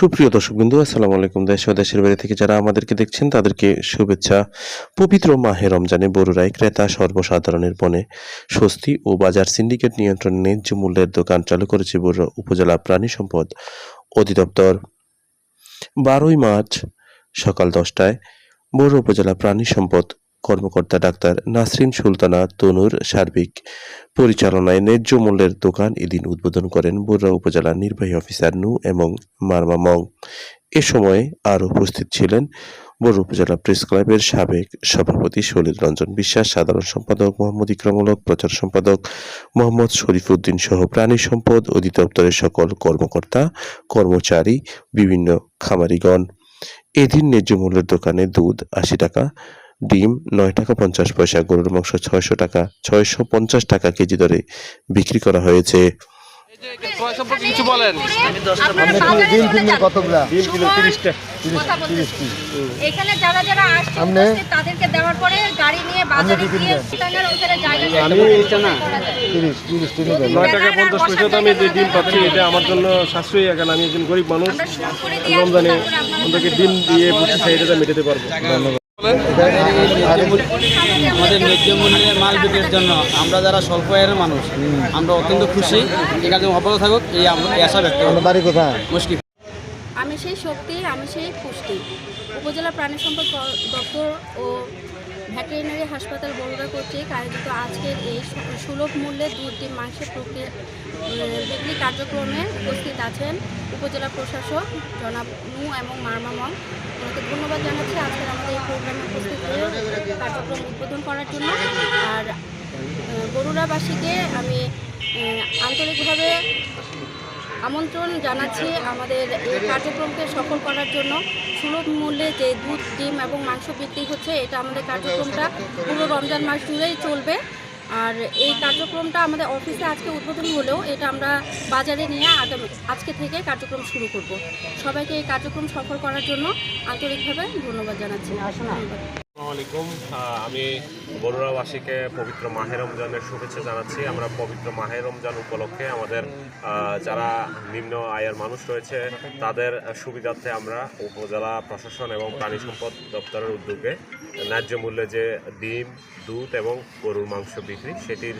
সুপ্রিয় দর্শকবৃন্দু আসসালামু আলাইকুম। দেশ ও দেশের বাইরে থেকে যারা আমাদেরকে দেখছেন, তাদেরকে শুভেচ্ছা। পবিত্র মাহে রমজানে বড়ুরায় ক্রেতা সর্বসাধারণের পণে স্বস্তি ও বাজার সিন্ডিকেট নিয়ন্ত্রণে ন্যায্য মূল্যের দোকান চালু করেছে বড়ুরা উপজেলা প্রাণী সম্পদ অধিদপ্তর। বারোই মার্চ সকাল দশটায় বড় উপজেলা প্রাণী সম্পদ কর্মকর্তা ডাক্তার নাসরিন সুলতানা তনুর সার্বিক পরিচালনায় ন্যায্য মূল্যের দোকান এদিন উদ্বোধন করেন বড়ুয়া উপজেলা নির্বাহী অফিসার নু এবং মারমা মং। এ সময় আরও উপস্থিত ছিলেন বড় উপজেলা প্রেস ক্লাবের সাবেক সভাপতি সলিল রঞ্জন বিশ্বাস, সাধারণ সম্পাদক মোহাম্মদ ইকরামুলক প্রচার সম্পাদক মোহাম্মদ শরীফউদ্দিন সহ প্রাণী সম্পদ অধিদপ্তরের সকল কর্মকর্তা, কর্মচারী, বিভিন্ন খামারিগণ। এদিন ন্যায্য মূল্যের দোকানে দুধ আশি টাকা ডিম নয় টাকা পঞ্চাশ পয়সা গরুর মাংস ছয়শো টাকা ছয়শো পঞ্চাশ টাকা কেজি দরে বিক্রি করা হয়েছে। কিছু বলেন। এখানে যারা যারা আসছে তাদেরকে দেওয়ার পরে গাড়ি নিয়ে বাজারে গিয়ে টাকার ওখানে জায়গা আমি এটা না। টাকা পঞ্চাশ পয়সা তো আমি যে ডিম পাচ্ছি এটা আমার জন্য সাশ্রয়ী। এখন আমি একজন গরিব মানুষ রমজানে ডিম দিয়ে চাহিদাটা মেটাতে পারব। আমাদের ন্যায্য মূল্যের মাল বিক্রির জন্য আমরা যারা স্বল্প আয়ের মানুষ আমরা অত্যন্ত খুশি। এই কাজে অব্যাহত থাকুক এই আশা ব্যক্ত আপনার বাড়ি কোথায়? মুশকিল। আমি সেই শক্তি আমি সেই পুষ্টি। উপজেলা প্রাণী সম্পদ দপ্তর ও ভেটেরিনারি হাসপাতাল বরুড়া কর্তৃক আয়োজিত আজকের এই সুলভ মূল্যে দুধ, ডিম, মাংসের প্রক্রিয়া বিক্রি কার্যক্রমে উপস্থিত আছেন উপজেলা প্রশাসক জনাব নু এবং মারমামং ওনাকে ধন্যবাদ জানাচ্ছি আজকের আমাদের এই প্রোগ্রামে উপস্থিত হয়ে কার্যক্রম উদ্বোধন করার জন্য। আর বরুড়াবাসীকে আমি আন্তরিকভাবে আমন্ত্রণ জানাচ্ছি আমাদের এই কার্যক্রমকে সফল করার জন্য। সুলভ মূল্যে যে দুধ ডিম এবং মাংস বিক্রি হচ্ছে এটা আমাদের কার্যক্রমটা পুরো রমজান মাস জুড়েই চলবে। আর এই কার্যক্রমটা আমাদের অফিসে আজকে উদ্বোধন হলেও এটা আমরা বাজারে নিয়ে আগামী আজকে থেকে কার্যক্রম শুরু করব। সবাইকে এই কার্যক্রম সফল করার জন্য আন্তরিকভাবে ধন্যবাদ জানাচ্ছি। আলাইকুম। আমি বরুড়াবাসীকে পবিত্র মাহে রমজানের শুভেচ্ছা জানাচ্ছি। আমরা পবিত্র মাহে রমজান উপলক্ষে আমাদের যারা নিম্ন আয়ের মানুষ রয়েছে, তাদের সুবিধার্থে আমরা উপজেলা প্রশাসন এবং প্রাণী সম্পদ দপ্তরের উদ্যোগে ন্যায্য মূল্যে যে ডিম, দুধ এবং গরুর মাংস বিক্রি, সেটির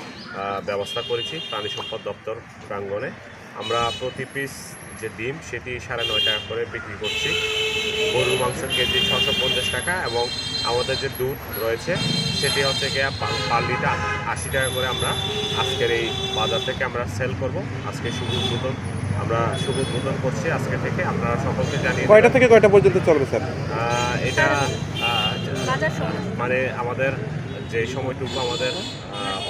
ব্যবস্থা করেছি প্রাণী সম্পদ দপ্তর প্রাঙ্গণে। আমরা প্রতি পিস যে ডিম, সেটি সাড়ে নয় টাকা করে বিক্রি করছি। গরুর মাংস কেজি ছশো পঞ্চাশ টাকা এবং আমাদের যে দুধ রয়েছে সেটি হচ্ছে গিয়ে পার লিটার আশি টাকা করে আমরা আজকের এই বাজার থেকে আমরা সেল করব। আজকে শুভ উদ্বোধন আমরা শুভ উদ্বোধন করছি আজকে থেকে। আপনারা সকলকে জানিয়ে কয়টা থেকে কয়টা পর্যন্ত চলবে স্যার? এটা আহ, বাজার সময়। মানে আমাদের যে সময়টুকু আমাদের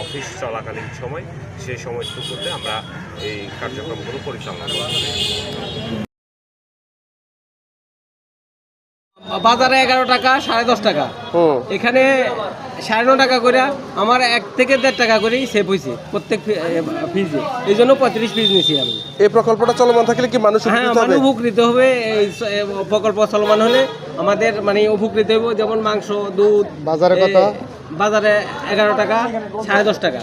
অফিস চলাকালীন সময় সেই সময়টুকুতে আমরা এই কার্যক্রমগুলো পরিচালনা করব। বাজারে এগারো টাকা সাড়ে দশ টাকা। এখানে সাড়ে ন টাকা করে আমার এক থেকে দেড় টাকা করেই সেভ হয়েছে প্রত্যেক ফিজে এই জন্য পঁয়ত্রিশ পিস নিয়েছি আমি। এই প্রকল্পটা চলমান থাকলে কি মানুষ হ্যাঁ মানে উপকৃত হবে। এই প্রকল্প চলমান হলে আমাদের মানে উপকৃত হবে যেমন মাংস দুধ বাজারে কত? বাজারে এগারো টাকা সাড়ে দশ টাকা।